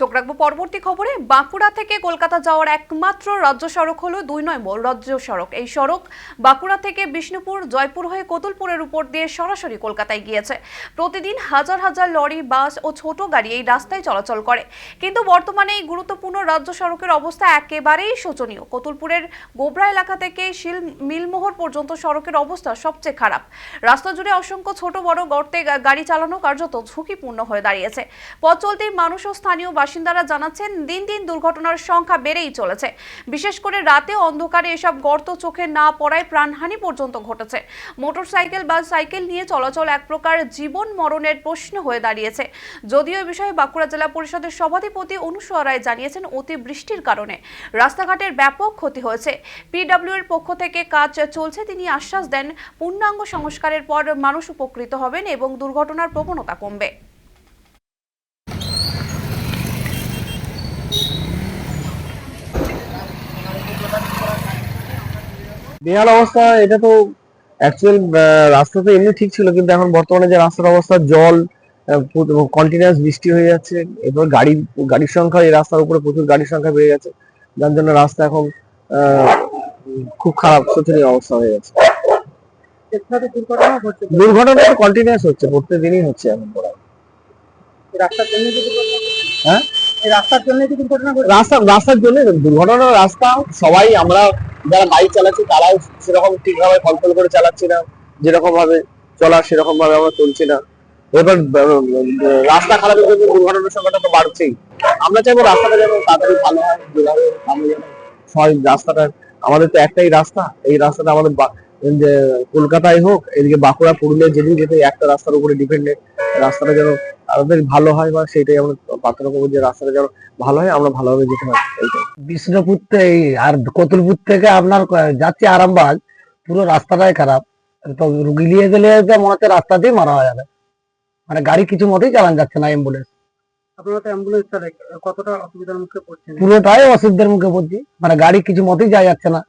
চোখ রাখব পরবর্তী খবরে। বাঁকুড়া থেকে কলকাতা যাওয়ার একমাত্র রাজ্য সড়ক হলো দুই নম্বর রাজ্য সড়ক। এই সড়ক বাঁকুড়া থেকে বিষ্ণুপুর, জয়পুর হয়ে কোতুলপুরের উপর দিয়ে সরাসরি কলকাতায় গিয়েছে। প্রতিদিন হাজার হাজার লরি, বাস ও ছোট গাড়ি এই রাস্তায় চলাচল করে। কিন্তু বর্তমানে এই গুরুত্বপূর্ণ রাজ্য সড়কের অবস্থা একেবারেই শোচনীয়। কোতুলপুরের গোবরা এলাকা থেকে শিল মিলমোহর পর্যন্ত সড়কের অবস্থা সবচেয়ে খারাপ। রাস্তা জুড়ে অসংখ্য ছোট বড় গর্তে গাড়ি চালানো কার্যত ঝুঁকিপূর্ণ হয়ে দাঁড়িয়েছে। পথ চলতেই মানুষ ও স্থানীয় বাসিন্দারা জানাচ্ছেন, দিন দিন দুর্ঘটনার সংখ্যা বেড়েই চলেছে। বিশেষ করে রাতে অন্ধকারে এসব গর্ত চোখে না পড়ায় প্রাণহানি পর্যন্ত ঘটেছে। মোটরসাইকেল বা সাইকেল নিয়ে চলাচল এক প্রকার জীবন মরণের প্রশ্ন হয়ে দাঁড়িয়েছে। যদিও এ বিষয়ে বাঁকুড়া জেলা পরিষদের সভাধিপতি অনুসুয়া রায় জানিয়েছেন, অতিবৃষ্টির কারণে রাস্তাঘাটের ব্যাপক ক্ষতি হয়েছে। পিডব্লিউ এর পক্ষ থেকে কাজ চলছে, তিনি আশ্বাস দেন, পূর্ণাঙ্গ সংস্কারের পর মানুষ উপকৃত হবেন এবং দুর্ঘটনার প্রবণতা কমবে। বেহাল অবস্থা এটা তো অ্যাকচুয়াল রাস্তা তো এমনি ঠিক ছিল কিন্তু এখন বর্তমানে যে রাস্তার অবস্থা জল কন্টিনিউয়াস বৃষ্টি হয়ে যাচ্ছে এবার গাড়ি গাড়ির সংখ্যা এই রাস্তার উপরে প্রচুর গাড়ির সংখ্যা বেড়ে গেছে যার জন্য রাস্তা এখন খুব খারাপ শোচনীয় অবস্থা হয়ে গেছে দুর্ঘটনা দুর্ঘটনা তো কন্টিনিউয়াস হচ্ছে প্রত্যেকদিনই হচ্ছে এখন রাস্তার জন্য দুর্ঘটনা হ্যাঁ? রাস্তার জন্য দুর্ঘটনা রাস্তা রাস্তার জন্য দুর্ঘটনার রাস্তা সবাই আমরা যারা বাইক চালাচ্ছে, তারাও সেরকম ঠিকভাবে কন্ট্রোল করে চালাচ্ছে না। যেরকম ভাবে চলা সেরকম ভাবে আমরা চলছি না। এবার রাস্তা খারাপের জন্য দুর্ঘটনার সংখ্যাটা তো বাড়ছেই। আমরা চাইব রাস্তাটা যেন তাড়াতাড়ি ভালো হয়, যেভাবে যেন রাস্তাটা, আমাদের তো একটাই রাস্তা। এই রাস্তাটা আমাদের কলকাতায় হোক, এদিকে বাঁকুড়া, পুরুলিয়া, যেদিন যেতে একটা রাস্তার উপরে ডিপেন্ডেন্ট রাস্তাটা যেন তাড়াতাড়ি ভালো হয় বা সেটাই আমরা প্রার্থনা করব যে রাস্তাটা যেন ভালো হয় আমরা ভালোভাবে যেতে পারি। বিষ্ণুপুর থেকে আর কতুলপুর থেকে আপনার যাচ্ছে আরামবাগ পুরো রাস্তাটাই খারাপ। তো রুগী নিয়ে গেলে মনে হচ্ছে রাস্তাতেই মারা হয়ে যাবে। মানে গাড়ি কিছু মতেই চালান যাচ্ছে না অ্যাম্বুলেন্স আপনারা তো অ্যাম্বুলেন্স কতটা অসুবিধার মুখে পড়ছেন? পুরোটাই অসুবিধার মুখে পড়ছি। মানে গাড়ি কিছু মতেই যাওয়া যাচ্ছে না।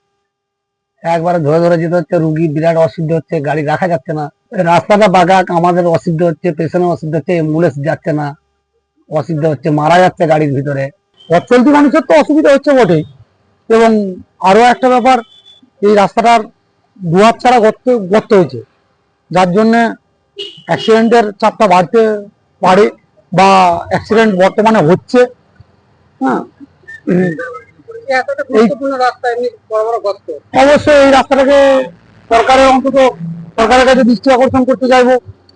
একবারে ধরে ধরে যেতে হচ্ছে রুগী বিরাট অসুবিধা হচ্ছে গাড়ি রাখা যাচ্ছে না। রাস্তাটা বাগাক আমাদের অসুবিধা হচ্ছে পেছনে অসুবিধা হচ্ছে অ্যাম্বুলেন্স যাচ্ছে না অসুবিধা হচ্ছে মারা যাচ্ছে গাড়ির ভিতরে। পথ চলতি মানুষের তো অসুবিধা হচ্ছে বটেই। এবং আরও একটা ব্যাপার এই রাস্তাটার দুয়ার ছাড়া গর্ত গর্ত হয়েছে। যার জন্য অ্যাক্সিডেন্টের চাপটা বাড়তে পারে বা অ্যাক্সিডেন্ট বর্তমানে হচ্ছে। হ্যাঁ। অবশ্যই এই রাস্তাটাকে সরকারের অন্তত সরকারের কাছে দৃষ্টি আকর্ষণ করতে চাইব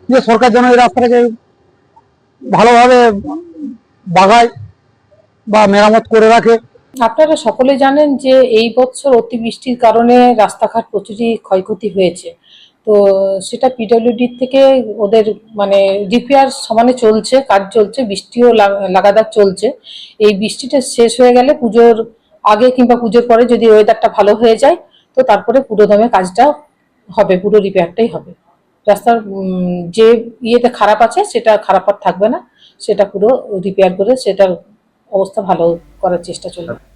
যে সরকার যেন এই রাস্তাটাকে ভালোভাবে বাগায় বা মেরামত করে রাখে। আপনারা সকলে জানেন যে এই বছর অতিবৃষ্টির কারণে রাস্তাঘাট প্রচুরই ক্ষয়ক্ষতি হয়েছে। তো সেটা পিডব্লিউডির থেকে ওদের মানে রিপেয়ার সমানে চলছে, কাজ চলছে, বৃষ্টিও লাগাতার চলছে। এই বৃষ্টিটা শেষ হয়ে গেলে পুজোর আগে কিংবা পুজোর পরে যদি ওয়েদারটা ভালো হয়ে যায়, তো তারপরে পুরোদমে কাজটা হবে, পুরো রিপেয়ারটাই হবে। রাস্তার যে ইয়েতে খারাপ আছে, সেটা খারাপ আর থাকবে না। সেটা পুরো রিপেয়ার করে সেটার অবস্থা ভালো করার চেষ্টা চলবে।